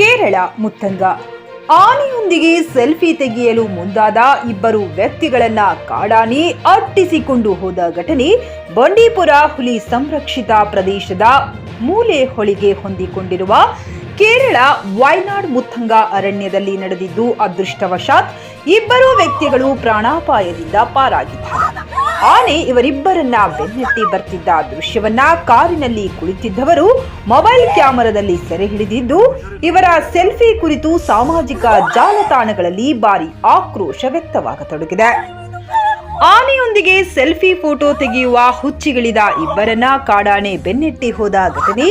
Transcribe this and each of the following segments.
Kerala Muthanga. ಆನೆಯೊಂದಿಗೆ selfie ತೆಗೆಯಲು ಮುಂದಾದ ಇಬ್ಬರು ವ್ಯಕ್ತಿಗಳನ್ನ ಕಾಡಾನೆ ಅಟ್ಟಿಸಿಕೊಂಡು ಹೋದ ಘಟನೆ ಬಂಡೀಪುರ ಹುಲಿ ಸಂರಕ್ಷಿತ ಪ್ರದೇಶದ ಮೂಲೆ ಹೊಳಿಗೆ ಹೊಂದಿಕೊಂಡಿರುವ ಕೇರಳ ವಯನಾಡ್ ಮುತ್ತಂಗ ಅರಣ್ಯದಲ್ಲಿ ನಡೆದಿದ್ದು ಅದೃಷ್ಟವಶಾತ್ ಇಬ್ಬರು ವ್ಯಕ್ತಿಗಳು ಪ್ರಾಣಾಪಾಯದಿಂದ ಪಾರಾಗಿದ್ದಾರೆ. ಆನೆ ಇವರಿಬ್ಬರನ್ನ ಬೆನ್ನಟ್ಟಿ ಬರ್ತಿದ್ದ ದೃಶ್ಯವನ್ನ ಕಾರಿನಲ್ಲಿ ಕುಳಿತಿದ್ದವರು ಮೊಬೈಲ್ ಕ್ಯಾಮೆರಾದಲ್ಲಿ ಸೆರೆ ಹಿಡಿದಿದ್ದು, ಇವರ ಸೆಲ್ಫಿ ಕುರಿತು ಸಾಮಾಜಿಕ ಜಾಲತಾಣಗಳಲ್ಲಿ ಭಾರಿ ಆಕ್ರೋಶ ವ್ಯಕ್ತವಾಗತೊಡಗಿದೆ. ಆನೆಯೊಂದಿಗೆ ಸೆಲ್ಫಿ ಫೋಟೋ ತೆಗೆಯುವ ಹುಚ್ಚಿಗಳಿದ ಇಬ್ಬರನ್ನ ಕಾಡಾನೆ ಬೆನ್ನಟ್ಟಿ ಹೋದ ಘಟನೆ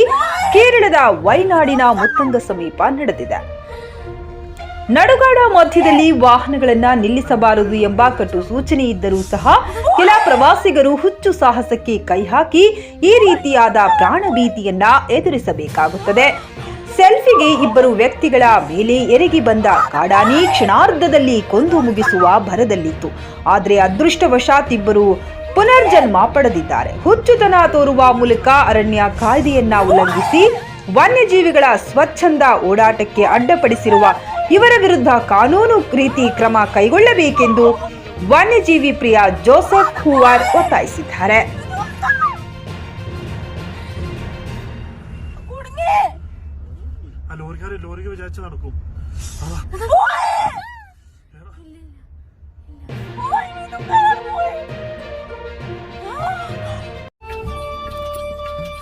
ಕೇರಳದ ವೈನಾಡಿನ ಮುತ್ತಂಗ ಸಮೀಪ ನಡೆದಿದೆ. ನಡುಗಾಡ ಮಧ್ಯದಲ್ಲಿ ವಾಹನಗಳನ್ನ ನಿಲ್ಲಿಸಬಾರದು ಎಂಬ ಕಟು ಸೂಚನೆ ಇದ್ದರೂ ಸಹ ಕೆಲ ಪ್ರವಾಸಿಗರು ಹುಚ್ಚು ಸಾಹಸಕ್ಕೆ ಕೈ ಹಾಕಿ ಈ ರೀತಿಯಾದ ಪ್ರಾಣ ಭೀತಿಯನ್ನ ಎದುರಿಸಬೇಕಾಗುತ್ತದೆ. ಸೆಲ್ಫಿಗೆ ಇಬ್ಬರು ವ್ಯಕ್ತಿಗಳ ಮೇಲೆ ಎರಗಿ ಬಂದ ಕಾಡಾನೆ ಕ್ಷಣಾರ್ಧದಲ್ಲಿ ಕೊಂದು ಮುಗಿಸುವ ಭರದಲ್ಲಿತ್ತು. ಆದರೆ ಅದೃಷ್ಟವಶಾತ್ ಇಬ್ಬರು ಪುನರ್ಜನ್ಮ ಪಡೆದಿದ್ದಾರೆ. ಹುಚ್ಚುತನ ತೋರುವ ಮೂಲಕ ಅರಣ್ಯ ಕಾಯ್ದೆಯನ್ನ ಉಲ್ಲಂಘಿಸಿ ವನ್ಯಜೀವಿಗಳ ಸ್ವಚ್ಛಂದ ಓಡಾಟಕ್ಕೆ ಅಡ್ಡಪಡಿಸಿರುವ ಇವರ ವಿರುದ್ಧ ಕಾನೂನು ರೀತಿ ಕ್ರಮ ಕೈಗೊಳ್ಳಬೇಕೆಂದು ವನ್ಯಜೀವಿ ಪ್ರಿಯ ಜೋಸೆಫ್ ಹೂವಾರ್ ಒತ್ತಾಯಿಸಿದ್ದಾರೆ.